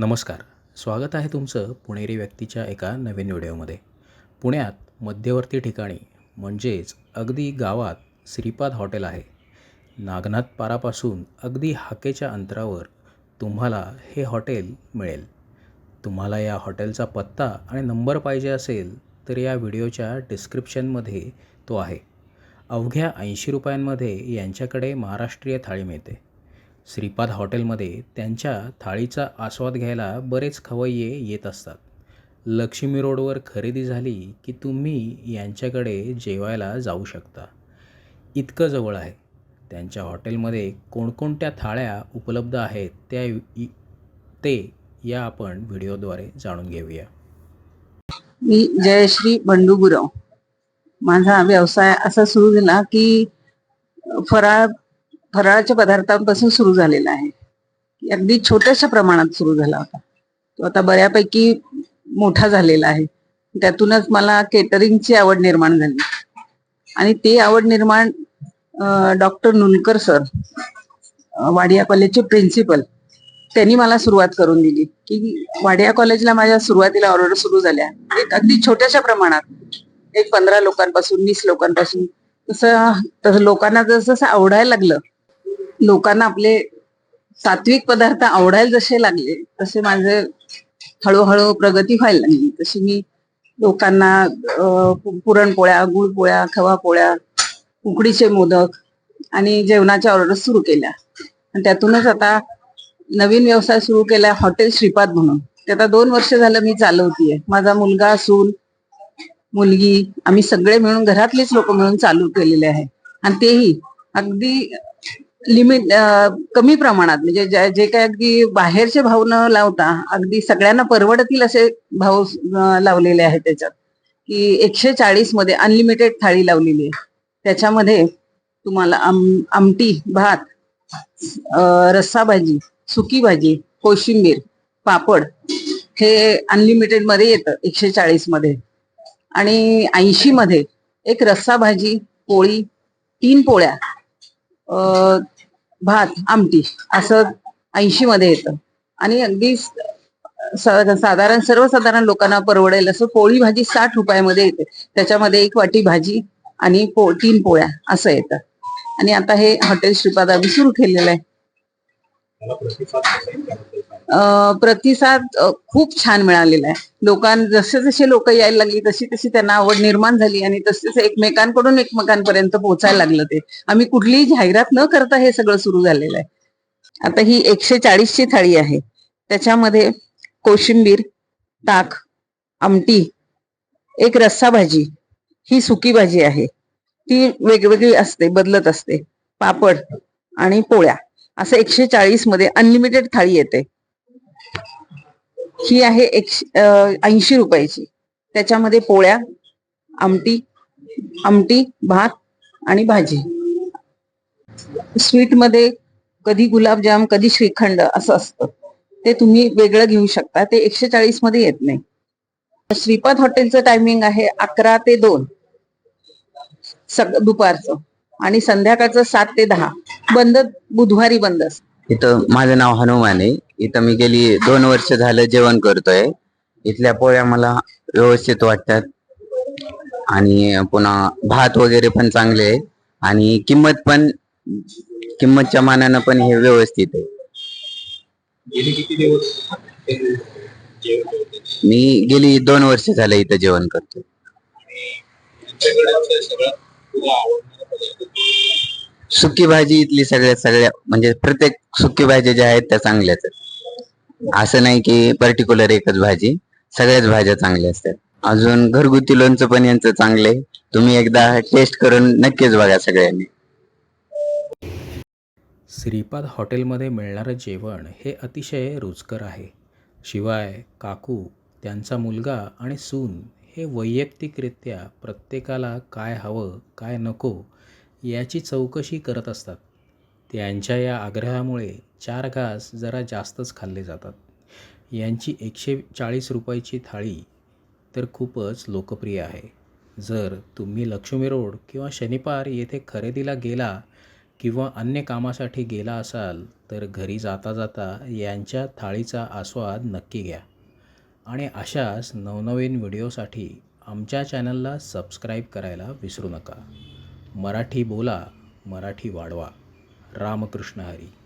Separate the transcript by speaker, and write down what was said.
Speaker 1: नमस्कार. स्वागत आहे तुमचं पुणेरी व्यक्तीच्या एका नवीन व्हिडिओमध्ये. पुण्यात मध्यवर्ती ठिकाणी म्हणजेच अगदी गावात श्रीपाद हॉटेल आहे. नागनाथ पारापासून अगदी हाकेच्या अंतरावर तुम्हाला हे हॉटेल मिळेल. तुम्हाला या हॉटेलचा पत्ता आणि नंबर पाहिजे असेल तर या व्हिडिओच्या डिस्क्रिप्शनमध्ये तो आहे. अवघ्या ऐंशी रुपयांमध्ये यांच्याकडे महाराष्ट्रीय थाळी मिळते. श्रीपाद हॉटेलमध्ये त्यांच्या थाळीचा आस्वाद घ्यायला बरेच खवय्ये येत असतात. लक्ष्मी रोडवर खरेदी झाली की तुम्ही यांच्याकडे जेवायला जाऊ शकता. इतकं जवळ आहे. त्यांच्या हॉटेलमध्ये कोणकोणत्या थाळ्या उपलब्ध आहेत त्या इ- ते या आपण व्हिडिओद्वारे जाणून घेऊया.
Speaker 2: मी जयश्री बंडू गुरव माझा व्यवसाय असा सुरू झाला की फराळ फराळाच्या पदार्थांपासून सुरू झालेला आहे. अगदी छोट्याशा प्रमाणात सुरू झाला होता. तो आता बऱ्यापैकी मोठा झालेला आहे. त्यातूनच मला केटरिंगची आवड निर्माण झाली. आणि ती आवड निर्माण डॉक्टर नुनकर सर वाडिया कॉलेजचे प्रिन्सिपल त्यांनी मला सुरुवात करून दिली. की वाडिया कॉलेजला माझ्या सुरुवातीला ऑर्डर सुरू झाल्या. एक अगदी छोट्याशा प्रमाणात. एक पंधरा लोकांपासून वीस लोकांपासून. तसं तसं लोकांना जसं जसं आवडायला लागलं लोकांना आपले सात्विक पदार्थ आवडायला जसे लागले तसे माझे हळूहळू प्रगती व्हायला लागली. तशी मी लोकांना पुरणपोळ्या गुळपोळ्या खवा पोळ्या उकडीचे मोदक आणि जेवणाच्या ऑर्डर सुरू केल्या. आणि त्यातूनच आता नवीन व्यवसाय सुरू केला हॉटेल श्रीपाद म्हणून. ते आता दोन वर्ष झालं मी चालवतीये. माझा मुलगा सून मुलगी आम्ही सगळे मिळून घरातलेच लोक मिळून चालू केलेले आहे. आणि तेही अगदी लिमिट कमी प्रमाणात म्हणजे जे- काय काही अगदी बाहेरचे भाव न लावता अगदी सगळ्यांना परवडतील असे भाव लावलेले आहेत त्याच्यात. की एकशे चाळीसमध्ये अनलिमिटेड थाळी लावलेली आहे. त्याच्यामध्ये तुम्हाला आम- आमटी भात रस्सा भाजी सुकी भाजी कोशिंबीर पापड हे अनलिमिटेडमध्ये येतं एकशे चाळीसमध्ये. आणि ऐंशी मध्ये एक रस्सा भाजी पोळी तीन पोळ्या भात आमटी असं ऐंशी मध्ये येतं. आणि अगदी साधारण सर्वसाधारण लोकांना परवडेल असं पोळी भाजी साठ रुपयामध्ये येते. त्याच्यामध्ये एक वाटी भाजी आणि पो तीन पोळ्या असं येतं. आणि आता हे हॉटेल श्रीपाद आम्ही सुरू केलेलं आहे. प्रतिसाद खूप छान मिळालेला आहे. लोकां जसे जसे लोक यायला लागली तशी तशी त्यांना आवड निर्माण झाली आणि तसेच एकमेकांकडून एकमेकांपर्यंत पोहोचायला लागलं ते. आम्ही कुठलीही जाहिरात न करता हे सगळं सुरू झालेलं आहे. आता ही एकशे चाळीसची थाळी आहे. त्याच्यामध्ये कोशिंबीर ताक आमटी एक रस्सा भाजी ही सुकी भाजी आहे. ती वेगवेगळी असते बदलत असते. पापड आणि पोळ्या. असं एकशे चाळीसमध्ये अनलिमिटेड थाळी येते. ही आहे एकशे ऐंशी रुपयाची. त्याच्यामध्ये पोळ्या आमटी आमटी भात आणि भाजी. स्वीटमध्ये कधी गुलाबजाम कधी श्रीखंड असं असतं. ते तुम्ही वेगळं घेऊ शकता. ते एकशे चाळीसमध्ये येत नाही. श्रीपाद हॉटेलचं टायमिंग आहे अकरा ते दोन. सग दुपारचं. आणि संध्याकाळचं सात ते दहा. बंद बुधवारी बंद असतं.
Speaker 3: इथं माझं नाव हनुमान आहे. इथं मी गेली दोन वर्ष झालं जेवण करतोय. इथल्या पोळ्या मला व्यवस्थित वाटतात. आणि पुन्हा भात वगैरे पण चांगले आहे. आणि किंमत पण किंमतच्या मानानं पण हे व्यवस्थित आहे.
Speaker 4: गेले किती दिवस? ते जेवण करते
Speaker 3: मी गेली दोन वर्ष झालं इथं जेवण करतोय.
Speaker 4: त्यांच्याकडे सगळं तुला आवडणारा पदार्थ
Speaker 3: सुकी भाजी इथली सगळ्या सगळ्या म्हणजे प्रत्येक सुकी भाज्या ज्या आहेत त्या चांगल्याच आहेत. असं नाही की पर्टिक्युलर एकच भाजी सगळ्याच भाज्या चांगल्या असतात. अजून घरगुती लोणचं पण यांचं चांगलं आहे. तुम्ही एकदा टेस्ट करून नक्कीच बघा सगळ्यांनी.
Speaker 1: श्रीपाद हॉटेलमध्ये मिळणारं जेवण हे अतिशय रुचकर आहे. शिवाय काकू त्यांचा मुलगा आणि सून हे वैयक्तिकरित्या प्रत्येकाला काय हवं काय नको याची चौकशी करत असतात. त्यांच्या या आग्रहामुळे चार घास जरा जास्तच खाल्ले जातात. यांची एकशे चाळीस रुपयाची थाळी तर खूपच लोकप्रिय आहे. जर तुम्ही लक्ष्मी रोड किंवा शनिपार येथे खरेदीला गेला किंवा अन्य कामासाठी गेला असाल तर घरी जाता जाता यांच्या थाळीचा आस्वाद नक्की घ्या. आणि अशाच नवनवीन व्हिडिओसाठी आमच्या चॅनलला सबस्क्राईब करायला विसरू नका. मराठी बोला मराठी वाढवा. रामकृष्ण हरी.